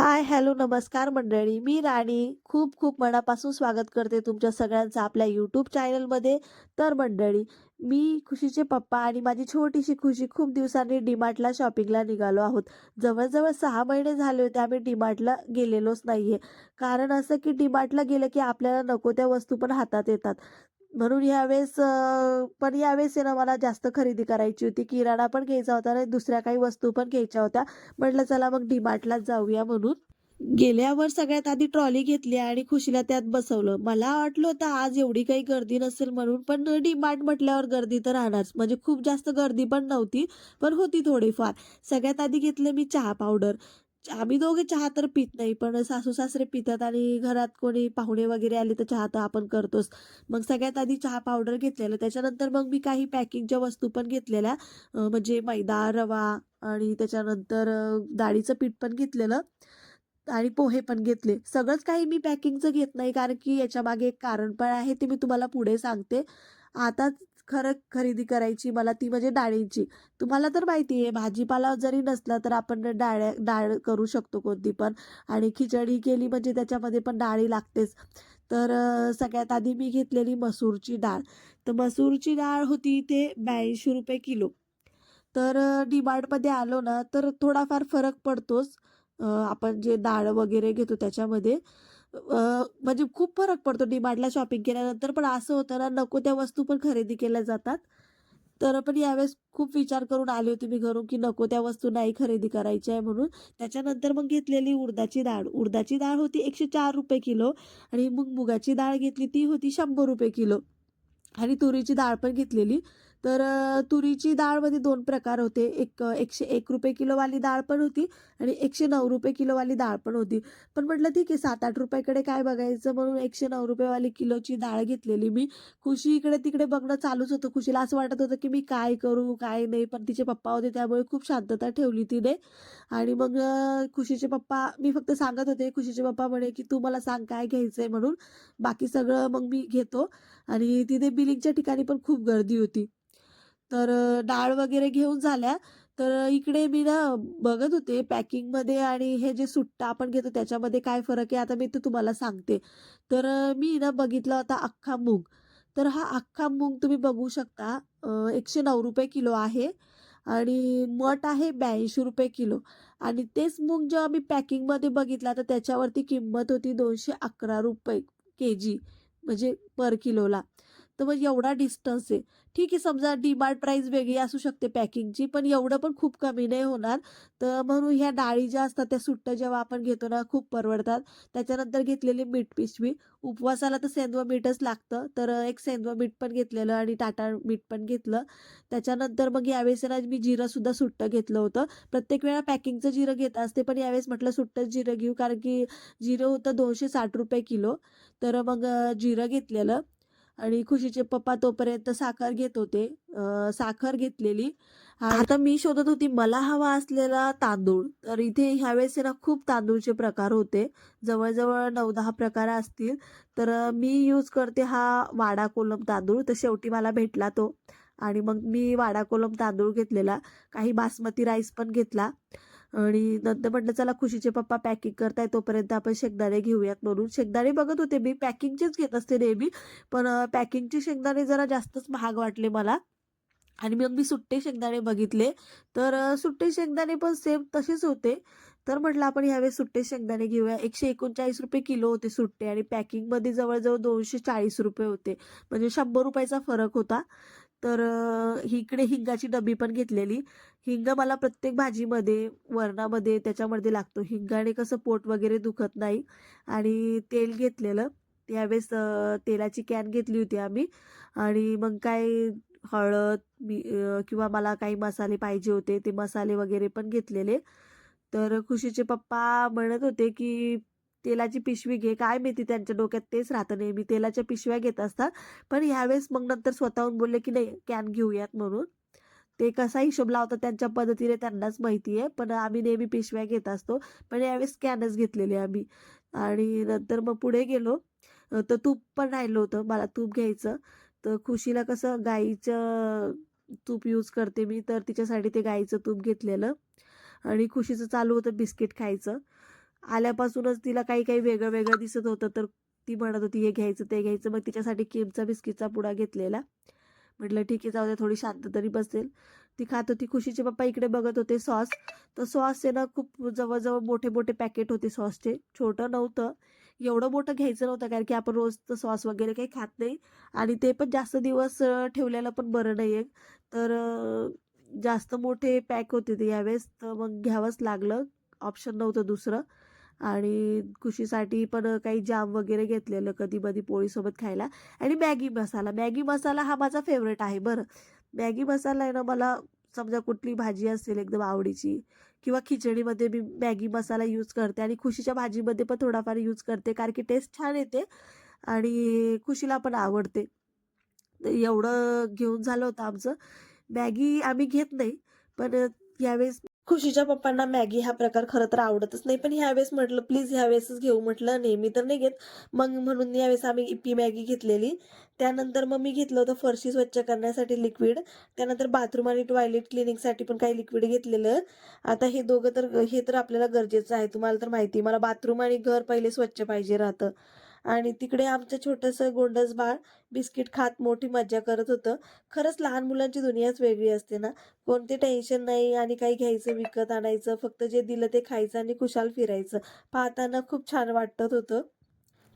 हाय, hello, नमस्कार मंडळी. मी राणी खूप खूप मनापासून स्वागत करते तुमच्या सगळ्यांचं आपल्या यूट्यूब चॅनलमध्ये. तर मंडळी, मी खुशीचे पप्पा आणि माझी छोटीशी खुशी खूप दिवसांनी डी-मार्टला शॉपिंगला निघालो आहोत. जवळजवळ सहा महिने झाले होते आम्ही डी-मार्टला गेलेलोच आहे कारण असं की डी-मार्टला गेलं की आपल्याला नको त्या वस्तू पण हातात येतात. म्हणून यावेळेस पण यावेळेस आहे ना मला जास्त खरेदी करायची होती. किराणा पण घ्यायचा होता आणि दुसऱ्या काही वस्तू पण घ्यायच्या होत्या. म्हटलं चला मग डीमार्टलाच जाऊया म्हणून. गेल्यावर सगळ्यात आधी ट्रॉली घेतली आणि खुशीला त्यात बसवलं. मला वाटलं होतं आज एवढी काही गर्दी नसेल म्हणून, पण डीमार्ट म्हटल्यावर गर्दी तर राहणारच. म्हणजे खूप जास्त गर्दी पण नव्हती, पण होती थोडीफार. सगळ्यात आधी घेतलं मी चहा पावडर. आम्ही दोघे चहा तर पित नाही, पण सासू-सासरे पितात आणि घरात कोणी पाहुणे वगैरे आले तर चहा तर आपण करतोच. मग सगळ्यात आधी चहा पावडर घेतलेलं. त्याच्यानंतर मग मी काही पॅकिंगच्या वस्तू पण घेतलेल्या. म्हणजे मैदा, रवा आणि त्याच्यानंतर डाळीचं पीठ पण घेतलेलं आणि पोहे पण घेतले. सगळंच काही मी पॅकिंगचं घेत नाही, कारण की याच्यामागे एक कारण पण आहे, ते मी तुम्हाला पुढे सांगते. आता खरं खरेदी करायची मला ती म्हणजे डाळींची. तुम्हाला तर माहिती आहे भाजीपाला जरी नसला तर आपण डाळ्या डाळ करू शकतो कोणती पण आणि खिचडी केली म्हणजे त्याच्यामध्ये पण डाळी लागतेच. तर सगळ्यात आधी मी घेतलेली मसूरची डाळ. तर मसूरची डाळ होती इथे ₹82 किलो. तर डीमार्टमध्ये आलो ना, तर थोडाफार फरक पडतोच. आपण जे डाळ वगैरे घेतो त्याच्यामध्ये. म्हणजे खूप फरक पडतो डीमार्टला शॉपिंग केल्यानंतर. पण असं होतं ना, नको त्या वस्तू पण खरेदी केल्या जातात. तर पण यावेळेस खूप विचार करून आले होते मी घरून, की नको त्या वस्तू नाही खरेदी करायच्या आहे म्हणून. त्याच्यानंतर मग घेतलेली उडदाची डाळ. उडदाची डाळ होती ₹104 किलो आणि मग मुगाची डाळ घेतली ती होती ₹100 किलो. आणि तुरीची डाळ पण घेतलेली. तर तुरीची डाळमध्ये दोन प्रकार होते. एक एकशे एक रुपये किलोवाली डाळ पण होती आणि ₹109 किलोवाली डाळ पण होती. पण म्हटलं ठीक आहे सात आठ रुपयाकडे काय बघायचं म्हणून एकशे नऊ रुपयेवाली किलोची डाळ घेतलेली मी. खुशी इकडे-तिकडे बघणं चालूच होतं. खुशीला असं वाटत होतं, की मी काय करू, काय नाही. पण तिचे पप्पा होते त्यामुळे खूप शांतता ठेवली तिने. आणि मग खुशीचे पप्पा मी फक्त सांगत होते. खुशीचे पप्पा म्हणे, की "तू मला सांग काय घ्यायचं आहे म्हणून. बाकी सगळं मग मी घेतो. आणि तिथे बिलिंगच्या ठिकाणी पण खूप गर्दी होती. तर डाळ वगैरे घेऊन झाल्या. तर इकडे मी ना बघत होते पॅकिंगमध्ये आणि हे जे सुट्टा आपण घेतो त्याच्यामध्ये काय फरक आहे आता मी ते तुम्हाला सांगते. तर मी ना बघितला होता अख्खा मूग. तर हा अख्खा मूग तुम्ही बघू शकता एकशे नऊ रुपये किलो आहे आणि मठ आहे ₹82 किलो आणि तेच मूग जेव्हा मी पॅकिंगमध्ये बघितला तर त्याच्यावरती किंमत होती दोनशे अकरा रुपये के जी म्हणजे पर किलोला. तर मग एवढा डिस्टन्स आहे. ठीक आहे समजा डिमांड प्राईस वेगळी असू शकते पॅकिंगची, पण एवढं पण खूप कमी नाही होणार. तर म्हणून ह्या डाळी ज्या असतात त्या सुट्ट्या जेव्हा आपण घेतो ना खूप परवडतात. त्याच्यानंतर घेतलेली मीठ पिशवी. उपवासाला तर सेंदवा मीठच लागतं. तर एक सेंदवा मीठ पण घेतलेलं आणि टाटा मीठ पण घेतलं. त्याच्यानंतर मग यावेळेस ना मी जिरंसुद्धा सुट्टं घेतलं होतं. प्रत्येक वेळा पॅकिंगचं जिरं घेत असते, पण यावेळेस म्हटलं सुट्टंच जिरं घेऊ कारण की जिरं होतं ₹260 किलो. तर मग जिरं घेतलेलं आणि खुशीचे पप्पा तोपर्यंत साखर घेत होते. साखर घेतलेली. आता मी शोधत होती मला हवा असलेला तांदूळ. तर इथे ह्यावेळेस ना खूप तांदूळचे प्रकार होते. जवळजवळ नऊ दहा प्रकार असतील. तर मी यूज करते हा वाडा कोलम तांदूळ. तर शेवटी मला भेटला तो आणि मग मी वाडा कोलम तांदूळ घेतलेला. काही बासमती राईस पण घेतला आणि नंतर म्हटलं चला खुशीचे पप्पा पॅकिंग करताय तोपर्यंत आपण शेंगदाणे घेऊयात म्हणून. शेंगदाणे बघत होते मी पॅकिंगचेच घेत असते नेहमी. पण पॅकिंगचे शेंगदाणे जरा जास्तच महाग वाटले मला आणि मग मी सुट्टे शेंगदाणे बघितले. तर सुट्टे शेंगदाणे पण सेम तसेच होते. तर म्हटलं आपण ह्यावेळेस सुट्टे शेंगदाणे घेऊया. ₹139 किलो होते सुट्टे आणि पॅकिंगमध्ये जवळजवळ दोनशे चाळीस रुपये होते. म्हणजे शंभर रुपयाचा फरक होता. तर इकडे हिंगाची डब्बी पण घेतलेली. हिंग मला प्रत्येक भाजीमध्ये, वरणामध्ये त्याच्यामध्ये लागतो. हिंगाने कसं पोट वगैरे दुखत नाही आणि तेल घेतलेलं. त्यावेळेस तेलाची कॅन घेतली होती आम्ही आणि मग काय हळद मी किंवा मला काही मसाले पाहिजे होते, ते मसाले वगैरे पण घेतलेले. तर खुशीचे पप्पा म्हणत होते, की तेलाची पिशवी घे. काय माहिती त्यांच्या डोक्यात तेच राहतं नेहमी तेलाच्या पिशव्या घेत असतात. पण ह्यावेळेस मग नंतर स्वतःहून बोलले, की नाही कॅन घेऊयात म्हणून. ते कसा हिशोब लावतात त्यांच्या पद्धतीने त्यांनाच माहिती आहे. पण आम्ही नेहमी पिशव्या घेत असतो. पण यावेळेस कॅनच घेतलेली आम्ही आणि नंतर मग पुढे गेलो. तर तूप पण राहिलं होतं. मला तूप घ्यायचं. तर खुशीला कसं गाईचं तूप यूज करते मी, तर तिच्यासाठी ते गाईचं तूप घेतलेलं आणि खुशीचं चालू होतं बिस्किट खायचं आल्यापासूनच तिला काही काही वेगळं वेगळं दिसत होतं. तर ती म्हणत होती हे घ्यायचं ते घ्यायचं. मग तिच्यासाठी केमचा बिस्किटचा पुडा घेतलेला. म्हटलं ठीक आहे जाऊ द्या थोडी शांत तरी बसेल. ती खात होती. खुशीचे पप्पा इकडे बघत होते सॉस. तर सॉसचे ना खूप जवळजवळ मोठे मोठे पॅकेट होते सॉसचे. छोटं नव्हतं. एवढं मोठं घ्यायचं नव्हतं कारण की आपण रोज तर सॉस वगैरे काही खात नाही. आणि ते पण जास्त दिवस ठेवलेलं पण बरं नाही आहे तर जास्त मोठे पॅक होते ते यावेळेस. तर मग घ्यावंच लागलं. ऑप्शन नव्हतं दुसरं. आणि खुशीसाठी पण काही जाम वगैरे घेतलेलं कधी मधी पोळीसोबत खायला. आणि मॅगी मसाला मॅगी मसाला हा माझा फेवरेट आहे बरं. मॅगी मसाला आहे ना मला समजा कुठली भाजी असेल एकदम आवडीची किंवा खिचडीमध्ये मी मॅगी मसाला यूज करते आणि खुशीच्या भाजीमध्ये पण थोडाफार यूज करते कारण की टेस्ट छान येते आणि खुशीला पण आवडते. एवढं घेऊन झालं होतं आमचं. मॅगी आम्ही घेत नाही पण यावेळेस खुशीच्या पप्पांना मॅगी हा प्रकार खरं तर आवडतच नाही. पण ह्यावेळेस म्हटलं प्लीज ह्यावेळेसच घेऊ म्हटलं नेहमी तर नाही घेत. मग म्हणून यावेळेस आम्ही इप्पी मॅगी घेतलेली. त्यानंतर मग मी घेतलं होतं फरशी स्वच्छ करण्यासाठी लिक्विड. त्यानंतर बाथरूम आणि टॉयलेट क्लिनिंगसाठी पण काही लिक्विड घेतलेलं. आता हे दोघं तर हे तर आपल्याला गरजेचं आहे. तुम्हाला तर माहिती आहे. मला बाथरूम आणि घर पहिले स्वच्छ पाहिजे राहतं. आणि तिकडे आमचं छोटंसं गोंडस बाळ बिस्किट खात मोठी मज्जा करत होतं. खरंच लहान मुलांची दुनियाच वेगळी असते ना. कोणते टेन्शन नाही आणि काही घ्यायचं विकत आणायचं फक्त जे दिलं ते खायचं आणि खुशाल फिरायचं. पाहताना खूप छान वाटत होतं.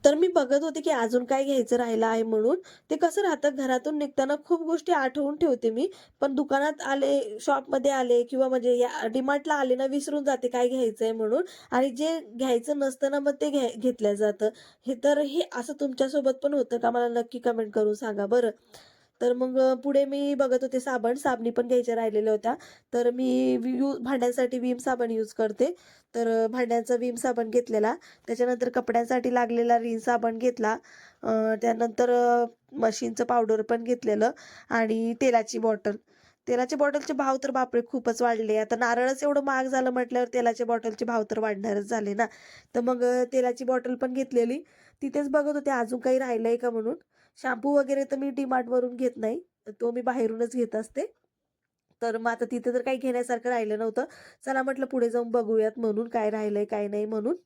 तर मी बघत होते की अजून काय घ्यायचं राहिलं आहे म्हणून. ते कसं राहतं? घरातून निघताना खूप गोष्टी आठवून ठेवते मी. पण दुकानात आले शॉपमध्ये आले किंवा म्हणजे या डिमार्टला आले ना विसरून जाते काय घ्यायचं आहे म्हणून. आणि जे घ्यायचं नसतं ना मग ते घ्या घेतलं जातं. हे तर हे असं तुमच्यासोबत पण होतं का? मला नक्की कमेंट करून सांगा बरं. तर मग पुढे मी बघत होते साबण. साबणी पण घ्यायच्या राहिलेल्या होत्या. तर मी वि- यू भांड्यांसाठी विम साबण यूज करते. तर भांड्यांचा विम साबण घेतलेला. त्याच्यानंतर कपड्यांसाठी लागलेला रिन साबण घेतला. त्यानंतर मशीनचं पावडर पण घेतलेलं आणि तेलाची बॉटल. तेलाच्या बॉटलचे भाव तर बापरे खूपच वाढले. आता नारळच एवढं महाग झालं म्हटल्यावर तेलाच्या बॉटलचे भाव तर वाढणारच झाले ना. तर मग तेलाची बॉटल पण घेतलेली. तिथेच बघत होते अजून काही राहिलंय का म्हणून. शॅम्पू वगैरे तर मी डीमार्टवरून घेत नाही. तो मी बाहेरूनच घेत असते. तर मग आता तिथे तर काही घेण्यासारखं राहिलं नव्हतं. चला म्हटलं पुढे जाऊन बघूयात म्हणून काय राहिलंय काय नाही म्हणून.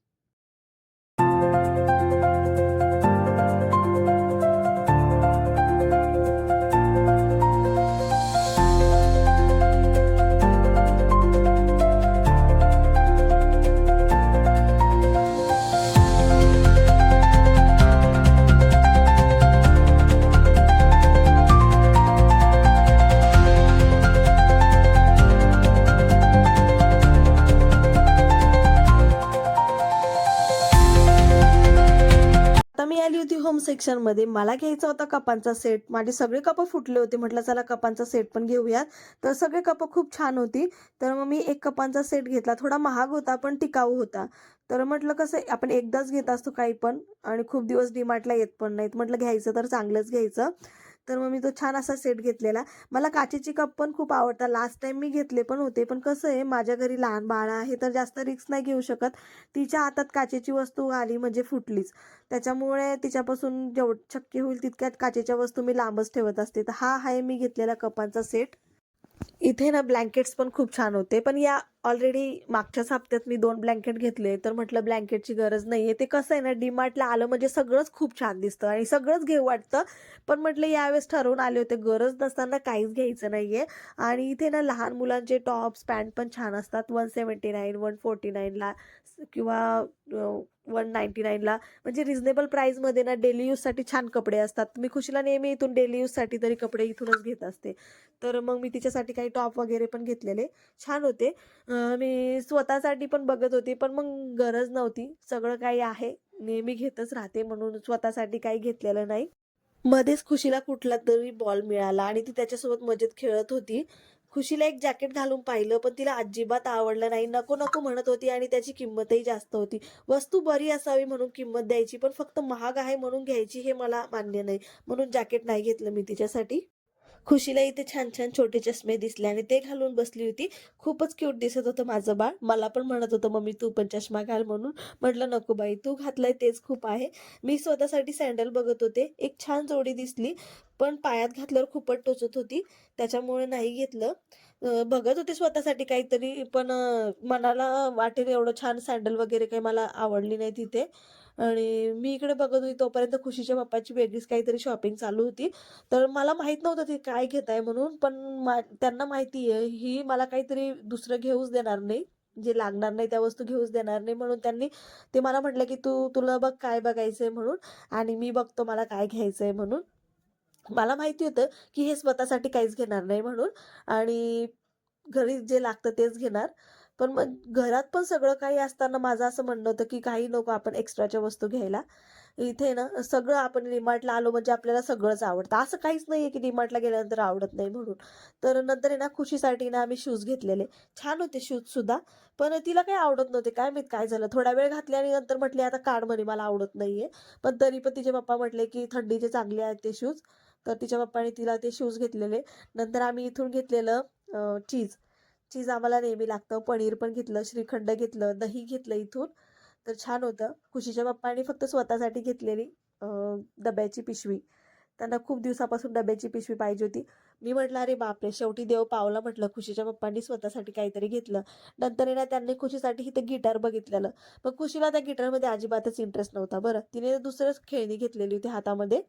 सेक्शनमध्ये मध्ये मला घ्यायचा होता कपांचा सेट माझे सगळे कप फुटले होते. म्हटलं चला कपांचा सेट पण घेऊयात. तर सगळे कप खूप छान होती. तर मग मी एक कपांचा सेट घेतला. थोडा महाग होता पण टिकाऊ होता. तर म्हटलं कसं आपण एकदाच घेत असतो काही पण आणि खूप दिवस डीमार्टला येत पण नाहीत. म्हटलं घ्यायचं तर चांगलंच घ्यायचं. तर मग मी तो छान असा सेट घेतलेला. मला काचेची कप पण खूप आवडतात. लास्ट टाईम मी घेतले पण होते. पण कसं आहे माझ्या घरी लहान बाळ आहे तर जास्त रिक्स नाही घेऊ शकत. तिच्या हातात काचेची वस्तू आली म्हणजे फुटलीच. त्याच्यामुळे तिच्यापासून जेवढं शक्य होईल तितक्यात काचेच्या वस्तू मी लांबच ठेवत असते. तर हा आहे मी घेतलेला कपांचा सेट इथे ना ब्लँकेट्स पण खूप छान होते. पण या ऑलरेडी मागच्याच हप्त्यात मी दोन ब्लँकेट घेतले तर म्हटलं ब्लँकेटची गरज नाही आहे ते कसं आहे ना डीमार्टला आलं म्हणजे सगळंच खूप छान दिसतं आणि सगळंच घेऊ वाटतं. पण म्हटलं यावेळेस ठरवून आले होते गरज नसताना काहीच घ्यायचं नाही आहे आणि इथे ना लहान मुलांचे टॉप्स पॅन्ट पण छान असतात. One seventy nine one forty नाईनला किंवा वन नाईन्टी नाईनला म्हणजे रिझनेबल प्राईजमध्ये ना डेली यूजसाठी छान कपडे असतात. मी खुशीला नेहमी इथून डेली यूजसाठी तरी कपडे इथूनच घेत असते. तर मग मी तिच्यासाठी काही टॉप वगैरे पण घेतलेले. छान होते. मी स्वतःसाठी पण बघत होती पण मग गरज नव्हती. सगळं काही आहे. नेहमी घेतच राहते म्हणून स्वतःसाठी काही घेतलेलं नाही. मध्येच खुशीला कुठला तरी बॉल मिळाला आणि ती त्याच्यासोबत मजेत खेळत होती. खुशीला एक जॅकेट घालून पाहिलं पण तिला अजिबात आवडलं नाही. नको नको म्हणत होती आणि त्याची किंमतही जास्त होती. वस्तू बरी असावी म्हणून किंमत द्यायची पण फक्त महाग आहे म्हणून घ्यायची हे मला मान्य नाही. म्हणून जॅकेट नाही घेतलं मी तिच्यासाठी. खुशीला इथे छान छान छोटे चष्मे दिसले आणि ते घालून बसली होती. खूपच क्यूट दिसत होतं माझं बाळ. मला पण म्हणत होतं मम्मी तू पण चष्मा घाल म्हणून. म्हटलं नको बाई तू घातलाय तेच खूप आहे. मी स्वतःसाठी सँडल बघत होते. एक छान जोडी दिसली पण पायात घातल्यावर खूपच टोचत होती. त्याच्यामुळे नाही घेतलं. बघत होते स्वतःसाठी काहीतरी पण मनाला वाटेल एवढं छान सँडल वगैरे काही मला आवडली नाही तिथे. आणि मी इकडे बघत होती तोपर्यंत खुशीच्या पप्पाची वेगळीच काहीतरी शॉपिंग चालू होती. तर मला माहीत नव्हतं ते काय घेत आहे म्हणून पण मा त्यांना माहिती आहे ही मला काहीतरी दुसरं घेऊच देणार नाही जे लागणार नाही त्या वस्तू घेऊच देणार नाही म्हणून त्यांनी ते मला म्हटलं की तू तुला बघ काय बघायचं आहे म्हणून आणि मी बघतो मला काय घ्यायचं आहे म्हणून. मला माहिती होतं की हे स्वतःसाठी काहीच घेणार नाही म्हणून आणि घरी जे लागतं तेच घेणार. पण मग घरात पण सगळं काही असताना माझं असं म्हणणं होतं की काही नको आपण एक्स्ट्राच्या वस्तू घ्यायला. इथे ना सगळं आपण डीमार्टला आलो म्हणजे आपल्याला सगळंच आवडतं. असं काहीच नाही आहे की डिमार्टला गेल्यानंतर आवडत नाही म्हणून. तर नंतर आहे ना खुशीसाठी ना आम्ही शूज घेतलेले. छान होते शूज सुद्धा पण तिला काही आवडत नव्हते. काय माहीत काय झालं? थोडा वेळ घातले आणि नंतर म्हटले आता काढ म्हणे मला आवडत नाहीये. पण तरी पण तिचे पप्पा म्हटले की थंडीचे चांगले आहेत ते शूज तर तिच्या पप्पाने तिला ते शूज घेतलेले. नंतर आम्ही इथून घेतलेलं चीज चीज आम्हाला नेहमी लागतं. पनीर पण घेतलं श्रीखंड घेतलं दही घेतलं इथून. तर छान होतं. खुशीच्या पप्पाने फक्त स्वतःसाठी घेतलेली डब्याची पिशवी. त्यांना खूप दिवसापासून डब्याची पिशवी पाहिजे होती. मी म्हटलं अरे बापरे! शेवटी देव पावला म्हटलं खुशीच्या पप्पांनी स्वतःसाठी काहीतरी घेतलं. नंतर ना त्यांनी खुशीसाठी ते गिटार बघितलेलं. पण खुशीला त्या गिटारमध्ये अजिबातच इंटरेस्ट नव्हता बरं. तिने दुसरंच खेळणी घेतलेली होती हातामध्ये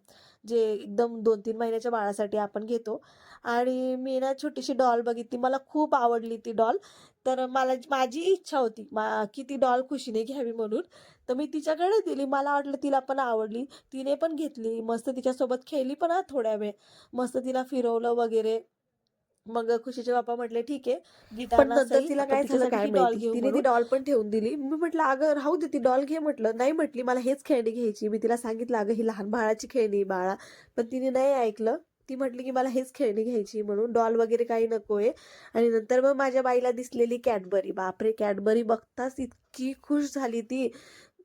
जे एकदम दोन तीन महिन्याच्या बाळासाठी आपण घेतो. आणि मी ना छोटीशी डॉल बघितली. मला खूप आवडली ती डॉल. तर मला माझी इच्छा होती मा की ती डॉल खुशीने घ्यावी म्हणून. तर मी तिच्याकडे दिली. मला वाटलं तिला पण आवडली. तिने पण घेतली. मस्त तिच्यासोबत खेळली पण हा थोड्या वेळ. मस्त तिला फिरवलं वगैरे. मग खुशीचे बाप्पा म्हटले ठीक आहे पण नंतर तिला काय झालं काय माहिती? तिने ती. डॉल पण ठेवून दिली. मी म्हटलं अगं राहू दे ती डॉल घे म्हटलं. नाही म्हटली मला हेच खेळणी घ्यायची. मी तिला सांगितलं अगं ही लहान बाळाची खेळणी आहे बाळा. पण तिने नाही ऐकलं. ती म्हटली की मला हेच खेळणी घ्यायची म्हणून. डॉल वगैरे काही नकोय आणि नंतर मग माझ्या बाईला दिसलेली कॅडबरी बापरे कॅडबरी बघताच इतकी खुश झाली ती.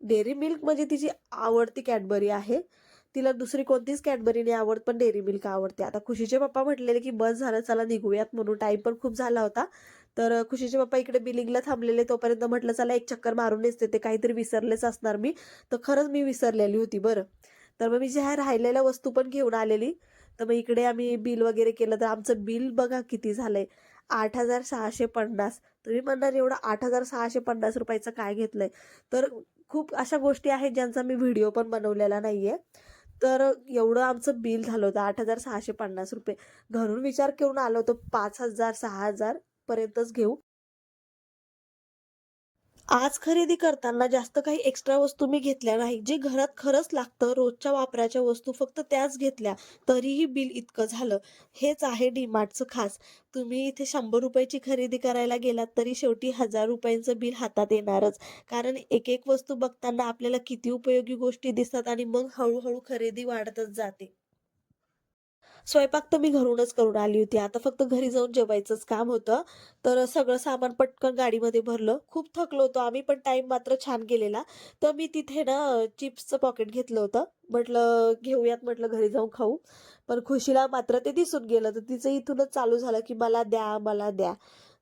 डेअरी मिल्क म्हणजे तिची आवडती कॅडबरी आहे. तिला दुसरी कोणतीच कॅडबरी नाही आवडत पण डेअरी मिल्क आवडते. आता खुशीचे पप्पा म्हटलेले की बस झालं चला निघूयात म्हणून टाइम पण खूप झाला होता. तर खुशीचे पप्पा इकडे बिलिंगला थांबलेले तोपर्यंत म्हटलं चला एक चक्कर मारूनच येते काहीतरी विसरलेच असणार मी. तर खरंच मी विसरलेली होती बरं. तर मग मी ज्या राहिलेल्या वस्तू पण घेऊन आलेली. तर मग इकडे आम्ही बिल वगैरे केलं तर आमचं बिल बघा किती झालंय. आठ हजार सहाशे पन्नास. तुम्ही म्हणणार एवढं आठ हजार सहाशे पन्नास रुपयाचं काय घेतलंय? तर खूप अशा गोष्टी आहेत ज्यांचा मी व्हिडिओ पण बनवलेला नाहीये. तर एवढं आमचं बिल झालं होतं आठ हजार सहाशे पन्नास रुपये. घरून विचार करून आलो होतो पाच हजार सहा हजार पर्यंतच घेऊ. आज खरेदी करताना जास्त काही एक्स्ट्रा वस्तू मी घेतल्या नाही. जे घरात खरंच लागतं रोजच्या वापराच्या वस्तू फक्त त्याच घेतल्या तरीही बिल इतकं झालं. हेच आहे डीमार्टचं खास. तुम्ही इथे शंभर रुपयाची खरेदी करायला गेलात तरी शेवटी हजार रुपयांचं बिल हातात येणारच. कारण एक एक वस्तू बघताना आपल्याला किती उपयोगी गोष्टी दिसतात आणि मग हळूहळू खरेदी वाढतच जाते. स्वयंपाक तर मी घरूनच करून आली होती. आता फक्त घरी जाऊन जेवायचंच काम होतं. तर सगळं सामान पटकन गाडीमध्ये भरलं. खूप थकलो होतो आम्ही पण टाईम मात्र छान गेलेला. तर मी तिथे ना चिप्सचं पॉकेट घेतलं होतं. म्हटलं घेऊयात म्हटलं घरी जाऊन खाऊ. पण खुशीला मात्र ते दिसून गेलं. तर तिचं इथूनच चालू झालं की मला द्या मला द्या.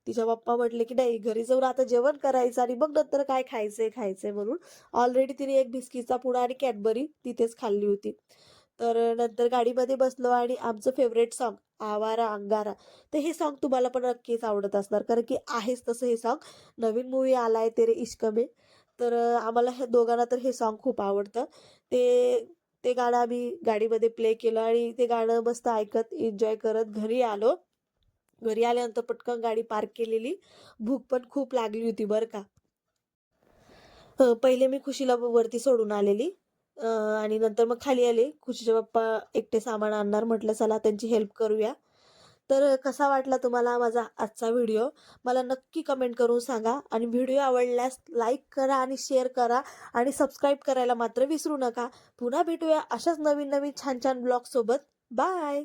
तिच्या पप्पा म्हटले की नाही घरी जाऊन आता जेवण करायचं आणि मग नंतर काय खायचंय खायचंय म्हणून. ऑलरेडी तिने एक बिस्किटचा पुडा आणि कॅडबरी तिथेच खाल्ली होती. तर नंतर गाडीमध्ये बसलो आणि आमचं फेवरेट सॉन्ग आवारा अंगारा. तर हे सॉन्ग तुम्हाला पण नक्कीच आवडत असणार कारण की आहेच तसं हे सॉन्ग नवीन मूवी आलाय तेरे इश्क में. तर आम्हाला हे दोघांना तर हे सॉन्ग खूप आवडतं. ते ते गाणं आम्ही गाडीमध्ये प्ले केलं आणि ते गाणं मस्त ऐकत एन्जॉय करत घरी आलो. घरी आल्यानंतर पटकन गाडी पार्क केलेली. भूक पण खूप लागली होती बरं का. पहिले मी खुशीला वरती सोडून आलेली. आणि नंतर मग खाली आले. खुशीचे पप्पा एकटे सामान आणणार म्हटलं चला त्यांची हेल्प करूया. तर कसा वाटला तुम्हाला माझा आजचा व्हिडिओ मला नक्की कमेंट करून सांगा आणि व्हिडिओ आवडल्यास लाईक करा आणि शेअर करा आणि सबस्क्राईब करायला मात्र विसरू नका. पुन्हा भेटूया अशाच नवीन नवीन छान छान ब्लॉगसोबत बाय